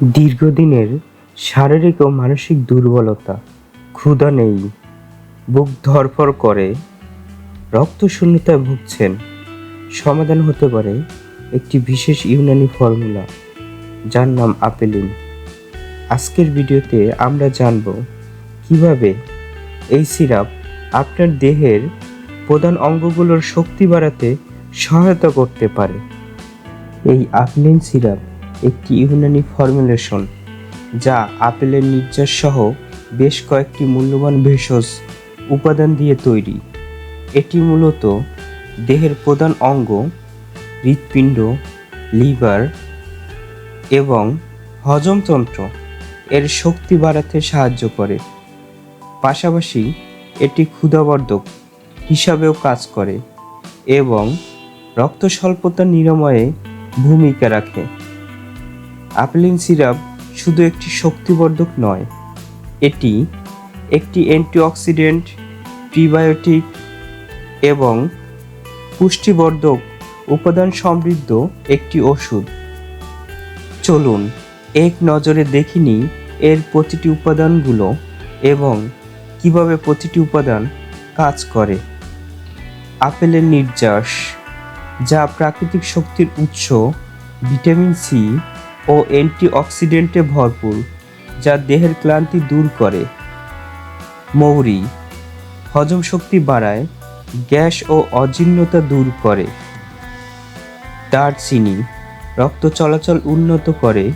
দীর্ঘদিনের শারীরিক ও মানসিক দুর্বলতা, ক্ষুধা নেই, বুক ধরফর করে, রক্তশূন্যতায় ভুগছেন। সমাধান হতে পারে একটি বিশেষ ইউনানি ফর্মুলা, যার নাম আপেলিন। আজকের ভিডিওতে আমরা জানব কীভাবে এই সিরাপ আপনার দেহের প্রধান অঙ্গগুলোর শক্তি বাড়াতে সহায়তা করতে পারে। এই আপেলিন সিরাপ একটি ইউনানি ফর্মুলেশন যা আপেলের নির্যাস সহ বেশ কয়েকটি মূল্যবান ভেষজ উপাদান দিয়ে তৈরি। এটি মূলত দেহের প্রধান অঙ্গ, হৃৎপিণ্ড, লিভার এবং হজমতন্ত্র এর শক্তি বাড়াতে সাহায্য করে। পাশাপাশি এটি ক্ষুধাবর্ধক হিসাবেও কাজ করে এবং রক্ত স্বল্পতা নিরাময়ে ভূমিকা রাখে। আপেলিন সিরাপ শুধু একটি শক্তিবর্ধক নয়, এটি একটি অ্যান্টিঅক্সিডেন্ট, প্রিবায়োটিক এবং পুষ্টিবর্ধক উপাদান সমৃদ্ধ একটি ওষুধ। চলুন এক নজরে দেখিনি এর প্রতিটি উপাদানগুলো এবং কীভাবে প্রতিটি উপাদান কাজ করে। আপেলের নির্যাস, যা প্রাকৃতিক শক্তির উৎস, ভিটামিন সি ও অ্যান্টিঅক্সিডেন্টে ভরপুর, যা দেহের ক্লান্তি দূর করে। মৌরি, হজম শক্তি বাড়ায়, গ্যাস ও অজীর্ণতা দূর করে। দারচিনি, রক্ত চলাচল উন্নত করে,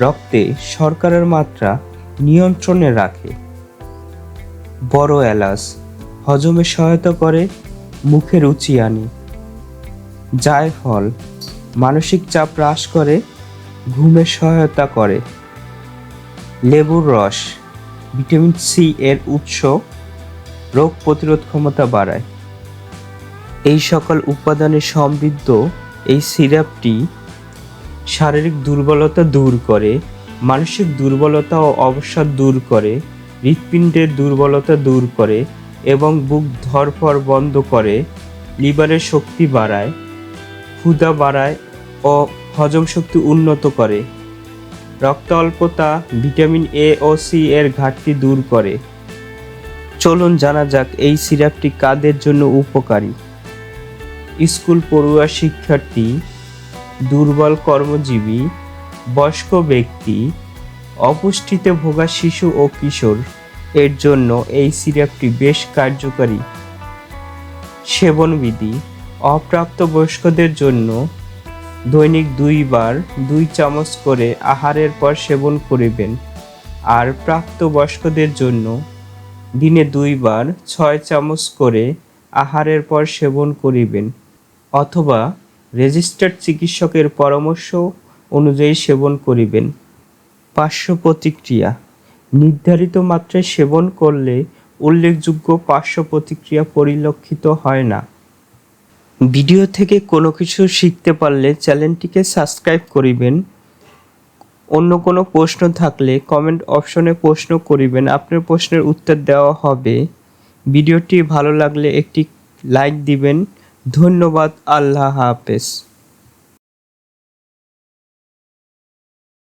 রক্তে শর্করার মাত্রা নিয়ন্ত্রণে রাখে। বড় এলাচ, হজমে সহায়তা করে, মুখে রুচি আনে। জায়ফল, মানসিক চাপ হ্রাস করে ঘুমে সহায়তা করে। লেবুর রস, ভিটামিন সি এর উৎস রোগ প্রতিরোধ ক্ষমতা বাড়ায়। এই সকল উপাদানে সমৃদ্ধ এই সিরাপটি শারীরিক দুর্বলতা দূর করে, মানসিক দুর্বলতা ও অবসাদ দূর করে, হৃৎপিণ্ডের দুর্বলতা দূর করে এবং বুক ধরফর বন্ধ করে, লিভারের শক্তি বাড়ায়, ক্ষুধা বাড়ায় ও হজম শক্তি উন্নত করে। রক্ত অল্পতা, ভিটামিন এ ও সি এর ঘাটতি দূর করে। চলুন জানা যাক এই সিরাপটি কাদের জন্য উপকারী। স্কুল পড়ুয়া শিক্ষার্থী, দুর্বল কর্মজীবী, বয়স্ক ব্যক্তি, অপুষ্টিতে ভোগা শিশু ও কিশোর, এর জন্য এই সিরাপটি বেশ কার্যকারী। সেবনবিধি, অপ্রাপ্তবয়স্কদের জন্য দৈনিক দুইবার দুই চামচ করে আহারের পর সেবন করিবেন। আর প্রাপ্তবয়স্কদের জন্য দিনে দুইবার ছয় চামচ করে আহারের পর সেবন করিবেন, অথবা রেজিস্টার্ড চিকিৎসকের পরামর্শ অনুযায়ী সেবন করিবেন। পার্শ্ব প্রতিক্রিয়া নির্ধারিত মাত্রায় সেবন করলে উল্লেখযোগ্য পার্শ্ব প্রতিক্রিয়া পরিলক্ষিত হয় না। ভিডিও থেকে কোনো কিছু শিখতে পারলে চ্যানেলটিকে সাবস্ক্রাইব করিবেন। অন্য কোনো প্রশ্ন থাকলে কমেন্ট অপশনে প্রশ্ন করিবেন। আপনার প্রশ্নের উত্তর দেওয়া হবে। ভিডিওটি ভালো লাগলে একটি লাইক দিবেন। ধন্যবাদ। আল্লাহ হাফেজ।